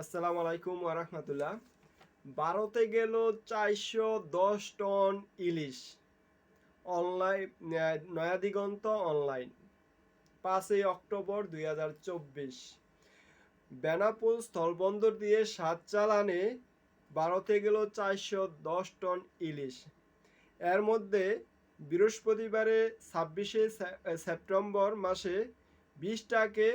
আসসালামু আলাইকুম ওরহমতুল্লাহ ভারতে গেল চারশো দশ টন ইলিশ। অনলাইন নয়াদিগন্ত অনলাইন, পাঁচই অক্টোবর দুই হাজার চব্বিশ। বেনাপুল স্থলবন্দর দিয়ে সাত চালানে ভারতে গেল চারশো দশ টন ইলিশ। এর মধ্যে বৃহস্পতিবারে ছাব্বিশে সেপ্টেম্বর মাসে বিশটাকে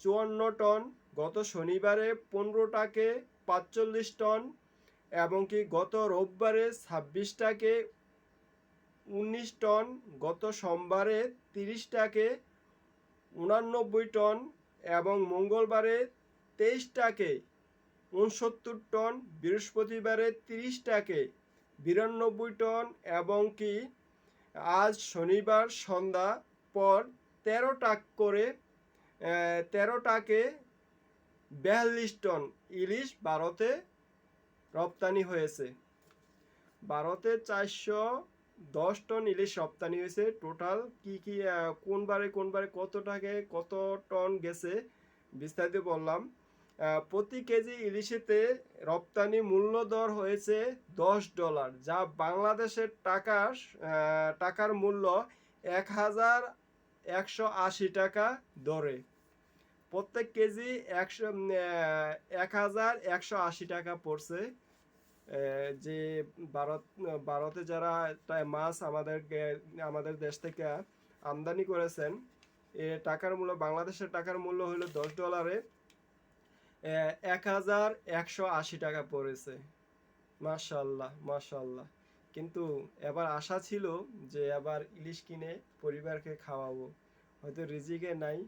চুয়ান্ন টন গত শনিবারে পনেরোটাকে পাঁচচল্লিশ টন এবং কি গত রোববারে ছাব্বিশটাকে উনিশ টন, গত সোমবারে তিরিশটাকে উনানব্বই টন এবং মঙ্গলবারে তেইশটাকে উনসত্তর টন, বৃহস্পতিবারে তিরিশটাকে বিরানব্বই টন এবং কি আজ শনিবার সন্ধ্যা পর তেরো টাক করে তেরোটাকে বিয়াল্লিশ টন ইলিশ ভারতে রপ্তানি হয়েছে। ভারতে চারশো দশ টন ইলিশ রপ্তানি হয়েছে। টোটাল কি কি আহ, কোন বারে কোন বারে কত টাকে কত টন গেছে বিস্তারিত বললাম। প্রতি কেজি ইলিশেতে রপ্তানি মূল্য দর হয়েছে দশ ডলার যা বাংলাদেশের টাকার টাকার মূল্য এক হাজার একশো আশি টাকা দরে। প্রত্যেক কেজি একশো এক হাজার একশো আশি টাকা পড়ছে। যে ভারত, ভারতে যারা মাছ আমাদের আমাদের দেশ থেকে আমদানি করেছেন, এ টাকার মূল্য, বাংলাদেশের টাকার মূল্য হলো দশ ডলারে এক হাজার একশো আশি টাকা পড়েছে। মাশাল্লাহ মাশাল্লাহ। কিন্তু এবার আশা ছিল যে এবার ইলিশ কিনে পরিবারকে খাওয়াবো। হয়তো রিজিকে নাই।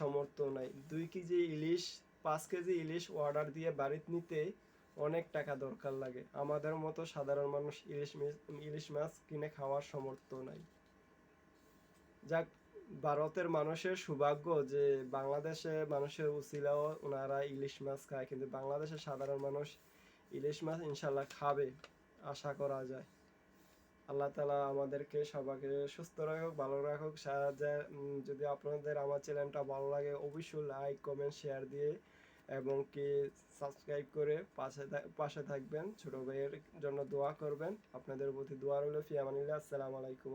সমর্থ নাই। দুই কেজি ইলিশ, পাঁচ কেজি ইলিশ অর্ডার দিয়ে বাড়িতে নিতে অনেক টাকা দরকার লাগে। আমাদের মতো সাধারণ মানুষ ইলিশ ইলিশ মাছ কিনে খাওয়ার সমর্থ নাই। যাক, ভারতের মানুষের সৌভাগ্য যে বাংলাদেশে মানুষের উচিলাও ওনারা ইলিশ মাছ খায়, কিন্তু বাংলাদেশের সাধারণ মানুষ ইলিশ মাছ ইনশাল্লাহ খাবে, আশা করা যায়। আল্লাহ তালা আমাদেরকে সবাইকে সুস্থ রাখুক, ভালো রাখুক। সাহায্য যদি আপনাদের আমার চ্যানেলটা ভালো লাগে, অবশ্যই লাইক কমেন্ট শেয়ার দিয়ে এবং কি সাবস্ক্রাইব করে পাশে পাশে থাকবেন। ছোট ভাইয়ের জন্য দোয়া করবেন। আপনাদের প্রতি দোয়া রইল ফিয়ামানিল্লা আসসালামু আলাইকুম।